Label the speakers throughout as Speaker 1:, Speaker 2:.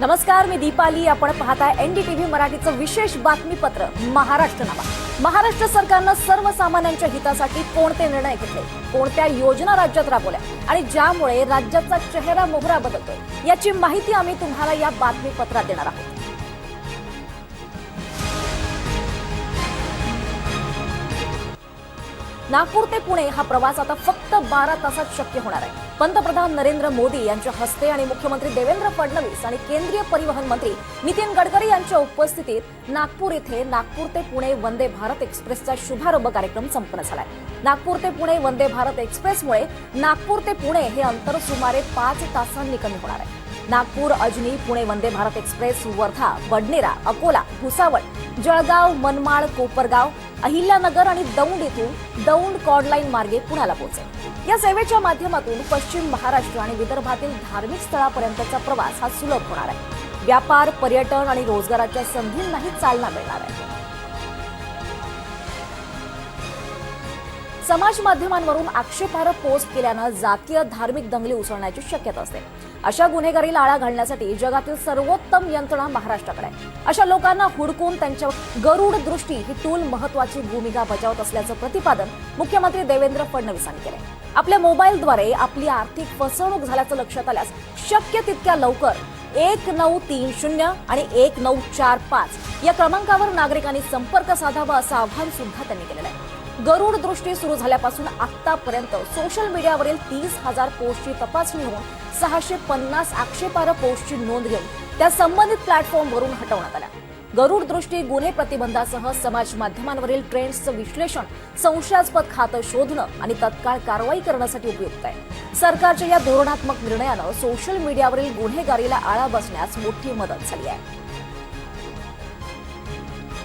Speaker 1: नमस्कार मी दीपाली. आपण पाहताय एनडीटीव्ही मराठीचं विशेष बातमीपत्र महाराष्ट्र नावा. महाराष्ट्र सरकारनं सर्वसामान्यांच्या हितासाठी कोणते निर्णय घेतले? कोणत्या योजना राज्यात राबवल्या? आणि ज्यामुळे राज्याचा चेहरा मोहरा बदलतोय? याची माहिती आम्ही तुम्हाला या बातमीपत्रात देणार आहोत. नागपूर ते पुणे हा प्रवास आता फक्त बारा तासात शक्य होणार आहे. पंतप्रधान नरेंद्र मोदी यांच्या हस्ते आणि मुख्यमंत्री देवेंद्र फडणवीस आणि केंद्रीय परिवहन मंत्री नितीन गडकरी यांच्या उपस्थितीत नागपूर येथे नागपूर ते पुणे वंदे भारत एक्सप्रेसचा शुभारंभ कार्यक्रम संपन्न झालाय. नागपूर ते पुणे वंदे भारत एक्सप्रेसमुळे नागपूर ते पुणे हे अंतर सुमारे पाच तासांनी कमी होणार आहे. नागपूर अजनी पुणे वंदे भारत एक्सप्रेस वर्धा बडनेरा अकोला भुसावळ जळगाव मनमाड कोपरगाव अहिल्यानगर आणि दौंड येथून दौंड कॉडलाईन मार्गे पुण्याला पोहोचेल. या सेवेच्या माध्यमातून पश्चिम महाराष्ट्र आणि विदर्भातील धार्मिक स्थळापर्यंतचा प्रवास हा सुलभ होणार आहे. व्यापार पर्यटन आणि रोजगाराच्या संधींनाही चालना मिळणार आहे. समाज माध्यमांवरून आक्षेपार्ह पोस्ट केल्यानं जातीय धार्मिक दंगली उसळण्याची शक्यता असते. अशा गुन्हेगारीला आळा घालण्यासाठी जगातील सर्वोत्तम यंत्रणा महाराष्ट्राकडे आहे. अशा लोकांना हुडकून त्यांच्या गरुड दृष्टी ही टूल महत्वाची भूमिका बजावत असल्याचं प्रतिपादन मुख्यमंत्री देवेंद्र फडणवीस यांनी केलंय. आपल्या मोबाईलद्वारे आपली आर्थिक फसवणूक झाल्याचं लक्षात आल्यास शक्य तितक्या लवकर एक नऊ तीन शून्य आणि एक नऊ चार पाच या क्रमांकावर नागरिकांनी संपर्क साधावा असं आवाहन सुद्धा त्यांनी केलेलं आहे. गरुड दृष्टी सुरू झाल्यापासून आतापर्यंत सोशल मीडियावरील तीस हजार पोस्टची तपासणी होऊन सहाशे पन्नास आक्षेपार्ह पोस्टची नोंद घेऊन त्या संबंधित प्लॅटफॉर्मवरून हटवण्यात आल्या. गरुड दृष्टी गुन्हे प्रतिबंधासह समाज माध्यमांवरील ट्रेंड्सचं विश्लेषण संशयास्पद खातं शोधणं आणि तत्काळ कारवाई करण्यासाठी उपयुक्त आहे. सरकारच्या या धोरणात्मक निर्णयानं सोशल मीडियावरील गुन्हेगारीला आळा बसण्यास मोठी मदत झाली आहे.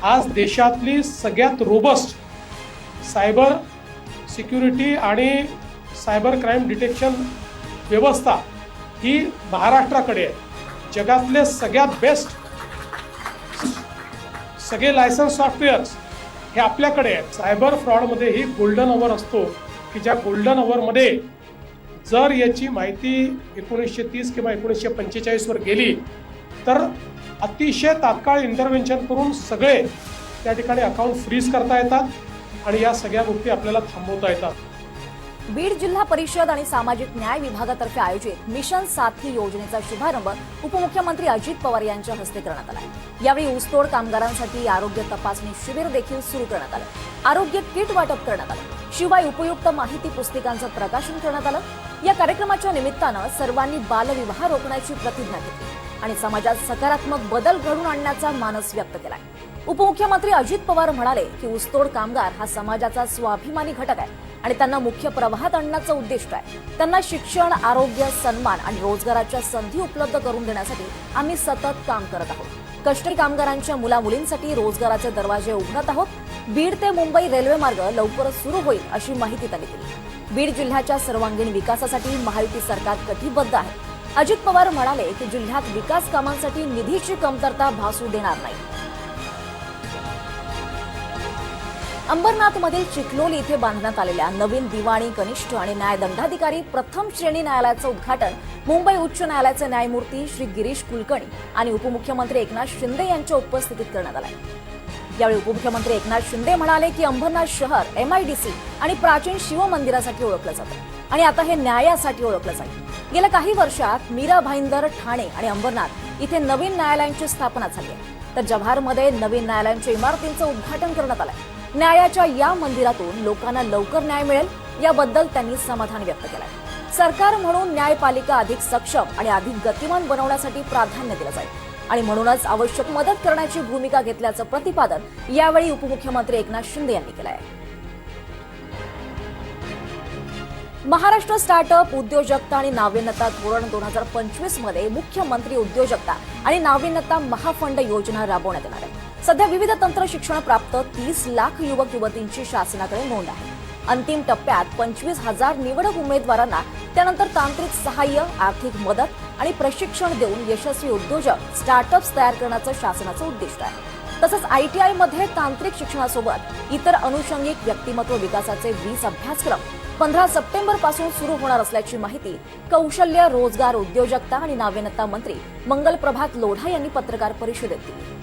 Speaker 2: आज देशातली सगळ्यात रोबस्ट सायबर सिक्युरिटी आणि सायबर क्राईम डिटेक्शन व्यवस्था ही महाराष्ट्राकडे आहे. जगातले सगळ्यात बेस्ट सगळे लायसन्स सॉफ्टवेअर्स हे आपल्याकडे आहेत. सायबर फ्रॉडमध्ये ही गोल्डन अवर असतो की ज्या गोल्डन अवरमध्ये जर याची माहिती एकोणीसशे तीस किंवा एकोणीसशे पंचेचाळीसवर गेली तर अतिशय तात्काळ इंटरव्हेन्शन करून सगळे त्या ठिकाणी अकाउंट फ्रीज करता येतात. आणि या सगळ्या गोष्टी आपल्याला थांबवता येतात.
Speaker 1: बीड जिल्हा परिषद आणि सामाजिक न्याय विभागातर्फे आयोजित मिशन साथी योजनेचा शुभारंभ उपमुख्यमंत्री अजित पवार यांच्या हस्ते करण्यात आला यावेळी ऊसतोड कामगारांसाठी आरोग्य तपासणी शिबिर देखील सुरू करण्यात आलं. आरोग्य किट वाटप करण्यात आलं. शिवाय उपयुक्त माहिती पुस्तिकांचं प्रकाशन करण्यात आलं. या कार्यक्रमाच्या निमित्तानं सर्वांनी बालविवाह रोखण्याची प्रतिज्ञा घेतली आणि समाजात सकारात्मक बदल घडून आणण्याचा मानस व्यक्त केलाय उपमुख्यमंत्री अजित पवार म्हणाले की ऊसतोड कामगार हा समाजाचा स्वाभिमानी घटक आहे आणि त्यांना मुख्य प्रवाहात आणण्याचं उद्दिष्ट आहे. त्यांना शिक्षण आरोग्य सन्मान आणि रोजगाराच्या संधी उपलब्ध करून देण्यासाठी आम्ही सतत काम करत आहोत. कष्टी कामगारांच्या मुलामुलींसाठी रोजगाराचे दरवाजे उघडत आहोत. बीड ते मुंबई रेल्वे मार्ग लवकरच सुरू होईल अशी माहिती त्यांनी दिली. बीड जिल्ह्याच्या सर्वांगीण विकासासाठी महायुती सरकार कटिबद्ध आहे. अजित पवार म्हणाले की जिल्ह्यात विकास कामांसाठी निधीची कमतरता भासू देणार नाही. अंबरनाथमधील चिखलोली इथे बांधण्यात आलेल्या नवीन दिवाणी कनिष्ठ आणि न्यायदंडाधिकारी प्रथम श्रेणी न्यायालयाचं उद्घाटन मुंबई उच्च न्यायालयाचे न्यायमूर्ती श्री गिरीश कुलकर्णी आणि उपमुख्यमंत्री एकनाथ शिंदे यांच्या उपस्थितीत करण्यात आलं. यावेळी उपमुख्यमंत्री एकनाथ शिंदे म्हणाले की अंबरनाथ शहर एमआयडीसी आणि प्राचीन शिवमंदिरासाठी ओळखलं जातं आणि आता हे न्यायासाठी ओळखलं जाईल. गेल्या काही वर्षात मीरा भाईंदर ठाणे आणि अंबरनाथ इथे नवीन न्यायालयांची स्थापना झाली आहे. तर जव्हारमध्ये नवीन न्यायालयांच्या इमारतींचं उद्घाटन करण्यात आलंय न्यायाच्या या मंदिरातून लोकांना लवकर न्याय मिळेल याबद्दल त्यांनी समाधान व्यक्त केलंय. सरकार म्हणून न्यायपालिका अधिक सक्षम आणि अधिक गतिमान बनवण्यासाठी प्राधान्य दिलं जाईल. आणि म्हणूनच आवश्यक मदत करण्याची भूमिका घेतल्याचं प्रतिपादन यावेळी उपमुख्यमंत्री एकनाथ शिंदे यांनी केलं आहे महाराष्ट्र स्टार्टअप उद्योजकता आणि नाविन्यता धोरण दोन हजार पंचवीसमध्ये मुख्यमंत्री उद्योजकता आणि नाविन्यता महाफंड योजना राबवण्यात येणार आहे. सध्या विविध तंत्र शिक्षण प्राप्त तीस लाख युवक युवतींची शासनाकडे नोंद आहे. अंतिम टप्प्यात पंचवीस हजार निवडक उमेदवारांना त्यानंतर तांत्रिक सहाय्य आर्थिक मदत आणि प्रशिक्षण देऊन यशस्वी उद्योजक स्टार्टअप्स तयार करण्याचं शासनाचं उद्दिष्ट आहे. तसंच आयटीआयमध्ये तांत्रिक शिक्षणासोबत इतर अनुषंगिक व्यक्तिमत्व विकासाचे वीस अभ्यासक्रम पंधरा सप्टेंबरपासून सुरू होणार असल्याची माहिती कौशल्य रोजगार उद्योजकता आणि नाविन्यता मंत्री मंगल प्रभात लोढा यांनी पत्रकार परिषदेत दिली.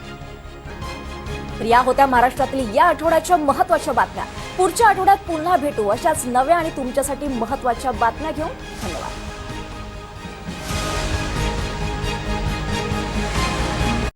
Speaker 1: या होत्या महाराष्ट्रातील या आठवड्याच्या महत्त्वाच्या बातम्या. पुढच्या आठवड्यात पुन्हा भेटू अशाच नव्या आणि तुमच्यासाठी महत्त्वाच्या बातम्या घेऊन